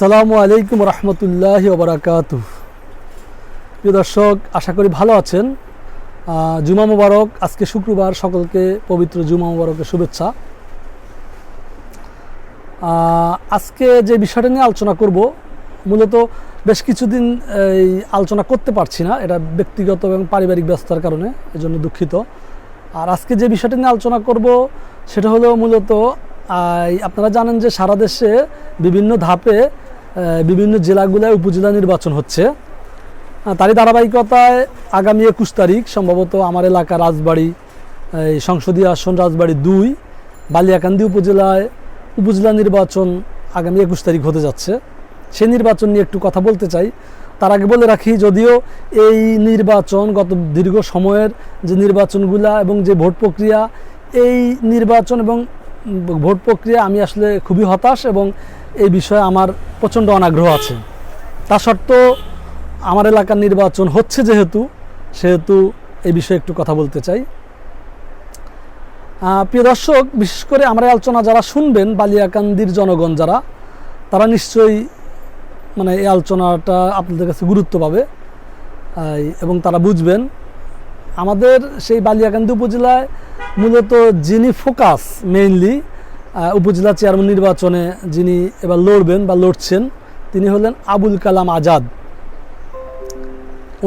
আসসালামু আলাইকুম রহমতুল্লাহ ওবরাকাতু। প্রিয় দর্শক, আশা করি ভালো আছেন। জুমা মুবারক, আজকে শুক্রবার, সকলকে পবিত্র জুমা মুবারকের শুভেচ্ছা। আজকে যে বিষয়টা নিয়ে আলোচনা করব, মূলত বেশ কিছুদিন এই আলোচনা করতে পারছি না, এটা ব্যক্তিগত এবং পারিবারিক ব্যস্ততার কারণে, এজন্য দুঃখিত। আর আজকে যে বিষয়টা নিয়ে আলোচনা করব, সেটা হলো মূলত আপনারা জানেন যে সারা দেশে বিভিন্ন ধাপে বিভিন্ন জেলাগুলোয় উপজেলা নির্বাচন হচ্ছে। তারই ধারাবাহিকতায় আগামী একুশ তারিখ সম্ভবত আমার এলাকা রাজবাড়ি এই সংসদীয় আসন রাজবাড়ি দুই, বালিয়াকান্দি উপজেলায় উপজেলা নির্বাচন আগামী একুশ তারিখ হতে যাচ্ছে। সেই নির্বাচন নিয়ে একটু কথা বলতে চাই। তার আগে বলে রাখি, যদিও এই নির্বাচন গত দীর্ঘ সময়ের যে নির্বাচনগুলা এবং যে ভোট প্রক্রিয়া, এই নির্বাচন এবং ভোট প্রক্রিয়া আমি আসলে খুবই হতাশ এবং এই বিষয়ে আমার প্রচণ্ড অনাগ্রহ আছে। তা সত্ত্বেও আমার এলাকার নির্বাচন হচ্ছে যেহেতু, সেহেতু এই বিষয়ে একটু কথা বলতে চাই। প্রিয় দর্শক, বিশেষ করে আমার আলোচনা যারা শুনবেন, বালিয়াকান্দির জনগণ যারা, তারা নিশ্চয়ই মানে এই আলোচনাটা আপনাদের কাছে গুরুত্ব পাবে। এবং তারা বুঝবেন, আমাদের সেই বালিয়াকান্দি উপজেলায় মূলত যিনি ফোকাস মেইনলি উপজেলা চেয়ারম্যান নির্বাচনে যিনি এবার লড়বেন বা লড়ছেন, তিনি হলেন আবুল কালাম আজাদ।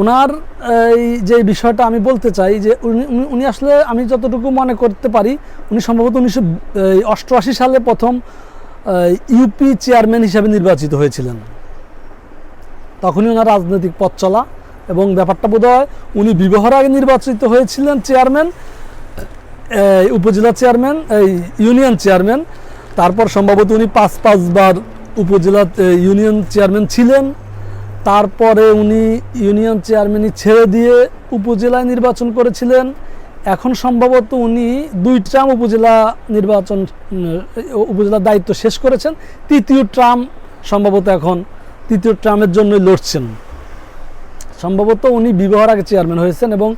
ওনার এই যে বিষয়টা আমি বলতে চাই যে উনি আসলে আমি যতটুকু মনে করতে পারি, উনি সম্ভবত উনিশশো অষ্টআশি সালে প্রথম ইউপি চেয়ারম্যান হিসাবে নির্বাচিত হয়েছিলেন। তখনই ওনার রাজনৈতিক পথ চলা এবং ব্যাপারটা বোধ হয় উনি বিবাহর আগে নির্বাচিত হয়েছিলেন চেয়ারম্যান উপজেলা চেয়ারম্যান, এই ইউনিয়ন চেয়ারম্যান। তারপর সম্ভবত উনি পাঁচ, পাঁচবার উপজেলা ইউনিয়ন চেয়ারম্যান ছিলেন। তারপরে উনি ইউনিয়ন চেয়ারম্যানই ছেড়ে দিয়ে উপজেলায় নির্বাচন করেছিলেন। এখন সম্ভবত উনি দুই ট্রাম উপজেলা নির্বাচন উপজেলার দায়িত্ব শেষ করেছেন। তৃতীয় ট্রাম সম্ভবত এখন, তৃতীয় ট্রামের জন্যই লড়ছেন। সম্ভবত উনি বিবাহের আগে চেয়ারম্যান হয়েছেন এবং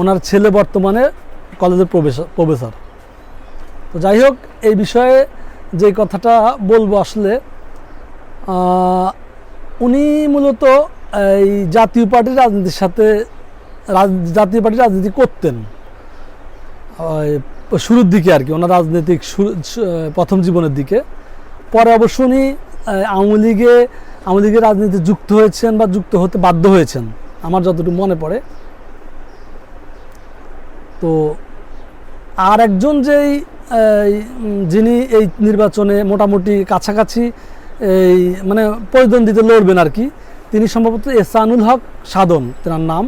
ওনার ছেলে বর্তমানে কলেজের প্রফেসর তো যাই হোক, এই বিষয়ে যে কথাটা বলব আসলে উনি মূলত এই জাতীয় পার্টির রাজনীতির সাথে জাতীয় পার্টির রাজনীতি করতেন। শুরুর দিকে আর কি, ওনার রাজনৈতিক প্রথম জীবনের দিকে। পরে অবশ্য উনি আওয়ামী লীগে আওয়ামী লীগের রাজনীতি যুক্ত হয়েছেন বা যুক্ত হতে বাধ্য হয়েছেন, আমার যতটুকু মনে পড়ে। তো আর একজন যেই যিনি এই নির্বাচনে মোটামুটি কাছাকাছি এই মানে প্রতিদ্বন্দ্বিতা লড়বেন আর কি তিনি সম্ভবত এসানুল হক সাধন তেনার নাম।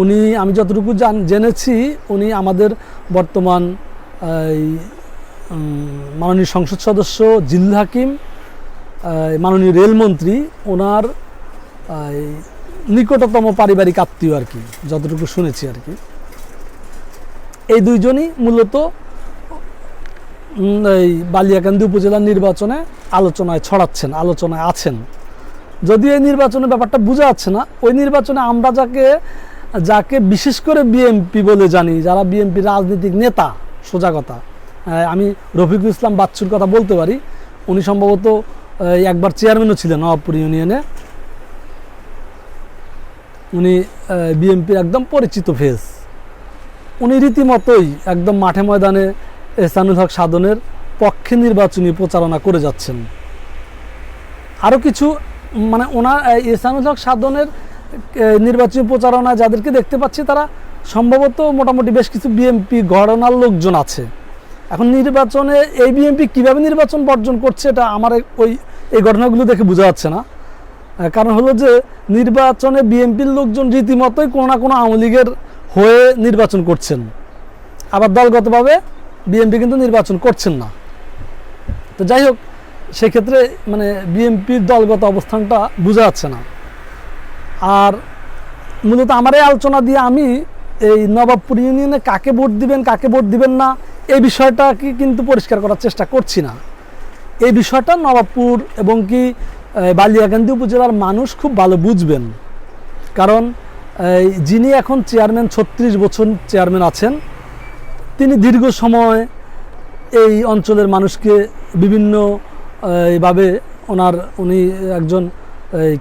উনি আমি যতটুকু জান জেনেছি উনি আমাদের বর্তমান এই, মাননীয় সংসদ সদস্য জিল্লুল হাকিম মাননীয় রেলমন্ত্রী ওনার নিকটতম পারিবারিক আত্মীয় আর কি যতটুকু শুনেছি আর কি। এই দুইজনই মূলত এই বালিয়াকান্দি উপজেলার নির্বাচনে আলোচনায় ছড়াচ্ছেন, আলোচনায় আছেন। যদি এই নির্বাচনের ব্যাপারটা বোঝা যাচ্ছে না, ওই নির্বাচনে আমরা যাকে যাকে বিশেষ করে বিএমপি বলে জানি, যারা বিএমপি রাজনৈতিক নেতা, সোজা কথা আমি রফিকুল ইসলাম বাচ্চুর কথা বলতে পারি, উনি সম্ভবত একবার চেয়ারম্যানও ছিলেন নবাবপুর ইউনিয়নে। উনি বিএমপির একদম পরিচিত ফেস উনি রীতিমতোই একদম মাঠে ময়দানে এহসানুল হক সাধনের পক্ষে নির্বাচনী প্রচারণা করে যাচ্ছেন। আরও কিছু মানে ওনার এহসানুল হক সাধনের নির্বাচনী প্রচারণা যাদেরকে দেখতে পাচ্ছি তারা সম্ভবত মোটামুটি বেশ কিছু বিএমপি ঘটনার লোকজন আছে। এখন নির্বাচনে এই বিএমপি কীভাবে নির্বাচন বর্জন করছে এটা আমার ওই, এই ঘটনাগুলো দেখে বোঝা যাচ্ছে না। কারণ হলো যে নির্বাচনে বিএনপির লোকজন রীতিমতোই কোনো না কোনো আওয়ামী লীগের হয়ে নির্বাচন করছেন। আবার দলগতভাবে বিএনপি কিন্তু নির্বাচন করছেন না। তো যাই হোক, সেক্ষেত্রে মানে বিএনপির দলগত অবস্থানটা বোঝা যাচ্ছে না। আর মূলত আমার এই আলোচনা দিয়ে আমি এই নবাবপুর ইউনিয়নে কাকে ভোট দিবেন, কাকে ভোট দিবেন না, এই বিষয়টাকে কিন্তু পরিষ্কার করার চেষ্টা করছি না। এই বিষয়টা নবাবপুর এবং কি বালিয়াকান্দি উপজেলার মানুষ খুব ভালো বুঝবেন। কারণ যিনি এখন চেয়ারম্যান ছত্রিশ বছর চেয়ারম্যান আছেন তিনি দীর্ঘ সময় এই অঞ্চলের মানুষকে বিভিন্ন আহ, ভাবে ওনার উনি একজন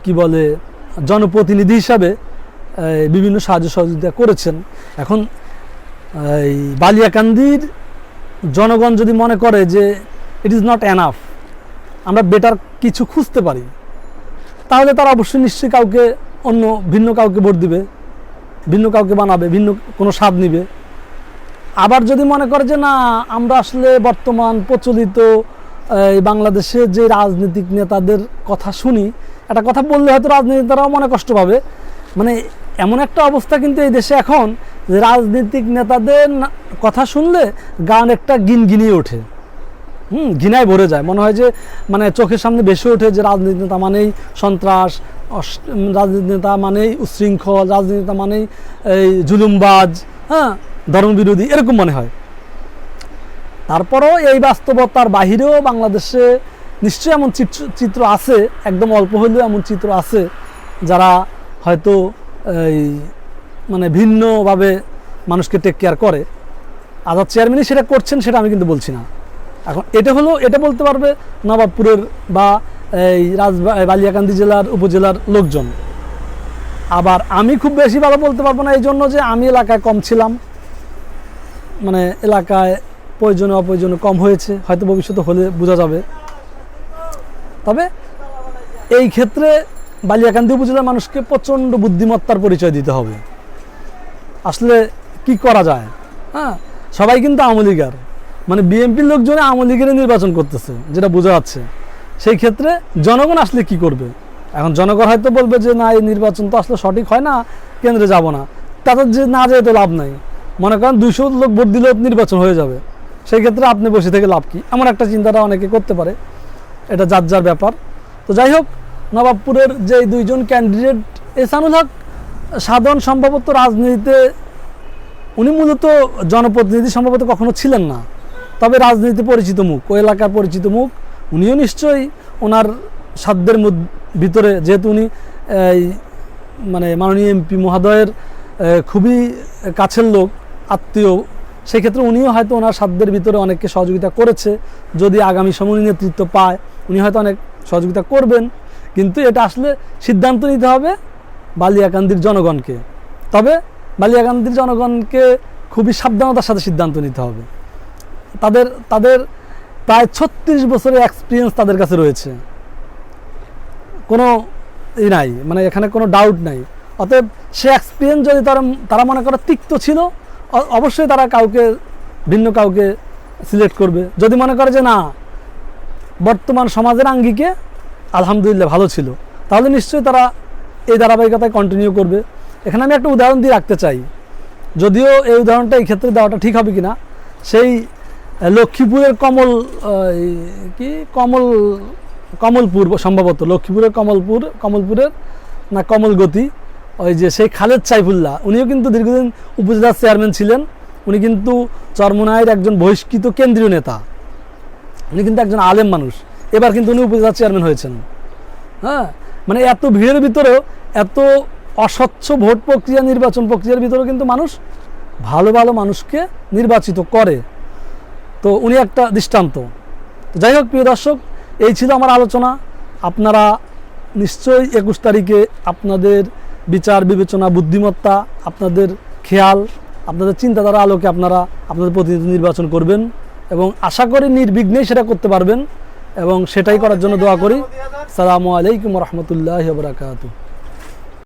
কি বলে জনপ্রতিনিধি হিসাবে বিভিন্ন সাহায্য সহযোগিতা করেছেন। এখন এই বালিয়াকান্দির জনগণ যদি মনে করে যে ইট ইজ নট এনাফ আমরা বেটার কিছু খুঁজতে পারি তাহলে তারা অবশ্যই নিশ্চয়ই কাউকে অন্য ভিন্ন কাউকে ভোট দিবে, ভিন্ন কাউকে বানাবে, ভিন্ন কোনো স্বাদ নিবে। আবার যদি মনে করে যে না, আমরা আসলে বর্তমান প্রচলিত এই বাংলাদেশে যে রাজনৈতিক নেতাদের কথা শুনি, একটা কথা বললে হয়তো রাজনীতি নেতারাও মনে কষ্ট পাবে। মানে এমন একটা অবস্থা কিন্তু এই দেশে এখন যে রাজনৈতিক নেতাদের কথা শুনলে গান একটা গিন গিনিয়ে ওঠে। হুম, ঘৃণায় ভরে যায়। মনে হয় যে মানে চোখের সামনে বেশি ওঠে যে রাজনীতি নেতা মানেই সন্ত্রাস রাজনীতি নেতা মানেই উচ্ছৃঙ্খল রাজনীতি নেতা মানেই এই জুলুমবাজ হ্যাঁ? ধর্মবিরোধী, এরকম মনে হয়। তারপরেও এই বাস্তবতার বাহিরেও বাংলাদেশে নিশ্চয়ই এমন চিত্র- আছে, একদম অল্প হলেও এমন চিত্র আছে, যারা হয়তো এই মানে ভিন্নভাবে মানুষকে টেক কেয়ার করে। আজাদ চেয়ারম্যানই সেটা করছেন, সেটা আমি কিন্তু বলছি না। এখন এটা হলো, এটা বলতে পারবে নবাবপুরের বা এই রাজ বালিয়াকান্দি জেলার উপজেলার লোকজন। আবার আমি খুব বেশি ভালো বলতে পারব না এই জন্য যে আমি এলাকায় কম ছিলাম। মানে এলাকায় প্রয়োজনে অপ্রয়োজনে কম হয়েছে, হয়তো ভবিষ্যতে হলে বোঝা যাবে। তবে এই ক্ষেত্রে বালিয়াকান্দি উপজেলার মানুষকে প্রচণ্ড বুদ্ধিমত্তার পরিচয় দিতে হবে। আসলে কি করা যায়? হ্যাঁ সবাই কিন্তু আওয়ামী মানে বিএনপির লোকজনে আওয়ামী লীগের নির্বাচন করতেছে, যেটা বোঝা যাচ্ছে। সেই ক্ষেত্রে জনগণ আসলে কি করবে? এখন জনগণ হয়তো বলবে যে, না, এই নির্বাচন তো আসলে সঠিক হয় না, কেন্দ্রে যাব না। তাদের যে না যেয়ে তো লাভ নাই। মনে করেন দুইশো লোক ভোট দিলেও নির্বাচন হয়ে যাবে। সেই ক্ষেত্রে আপনি বসে থেকে লাভ কী? এমন একটা চিন্তাটা অনেকে করতে পারে। এটা যার যার ব্যাপার। তো যাই হোক, নবাবপুরের যে দুইজন ক্যান্ডিডেট এসানুল হক সাধারণ সম্ভবত রাজনীতিতে, উনি মূলত জনপ্রতিনিধি সম্ভবত কখনো ছিলেন না। তবে রাজনীতি পরিচিত মুখ, ওই এলাকার পরিচিত মুখ। উনিও নিশ্চয়ই ওনার সাধ্যের ভিতরে যেহেতু উনি এই, মানে মাননীয় এমপি মহোদয়ের খুবই কাছের লোক আত্মীয় সেক্ষেত্রে উনিও হয়তো ওনার সাধ্যের ভিতরে অনেককে সহযোগিতা করেছে যদি আগামী সময় নেতৃত্ব পায় উনি হয়তো অনেক সহযোগিতা করবেন কিন্তু এটা আসলে সিদ্ধান্ত নিতে হবে বালিয়াকান্দির জনগণকে। তবে বালিয়াকান্দির জনগণকে খুবই সাবধানতার সাথে সিদ্ধান্ত নিতে হবে। তাদের তাদের প্রায় ছত্রিশ বছরের এক্সপিরিয়েন্স তাদের কাছে রয়েছে। কোনো ই নাই মানে এখানে কোনো ডাউট নাই। অতএব সে এক্সপিরিয়েন্স যদি তারা তারা মনে করে তিক্ত ছিল অবশ্যই তারা কাউকে, ভিন্ন কাউকে সিলেক্ট করবে। যদি মনে করে যে না, বর্তমান সমাজের আঙ্গিকে আলহামদুলিল্লাহ ভালো ছিল, তাহলে নিশ্চয়ই তারা এই ধারাবাহিকতায় কন্টিনিউ করবে। এখানে আমি একটা উদাহরণ দিয়ে রাখতে চাই। যদিও এই উদাহরণটা এই ক্ষেত্রে দেওয়াটা ঠিক হবে কিনা, সেই লক্ষ্মীপুরের কমল কি? কমল, কমলপুর সম্ভবত, লক্ষ্মীপুরের কমলপুর, কমলপুরের না কমলগতি, ওই যে সেই খালেদ সাইফুল্লাহ, উনিও কিন্তু দীর্ঘদিন উপজেলার চেয়ারম্যান ছিলেন। উনি কিন্তু চরমনায়ের একজন বহিষ্কৃত কেন্দ্রীয় নেতা। উনি কিন্তু একজন আলেম মানুষ। এবার কিন্তু উনি উপজেলা চেয়ারম্যান হয়েছেন। হ্যাঁ? মানে এত ভিড়ের ভিতরেও এত অস্বচ্ছ ভোট প্রক্রিয়া, নির্বাচন প্রক্রিয়ার ভিতরেও কিন্তু মানুষ ভালো ভালো মানুষকে নির্বাচিত করে। তো উনি একটা দৃষ্টান্ত। যাই হোক, প্রিয় দর্শক, এই ছিল আমার আলোচনা। আপনারা নিশ্চয়ই একুশ তারিখে আপনাদের বিচার, বিবেচনা, বুদ্ধিমত্তা, আপনাদের খেয়াল, আপনাদের চিন্তাধারা আলোকে আপনারা আপনাদের প্রতিনিধি নির্বাচন করবেন এবং আশা করি নির্বিঘ্নেই সেটা করতে পারবেন এবং সেটাই করার জন্য দোয়া করি। সালামু আলাইকুম রহমতুল্লাহ বরাকাতু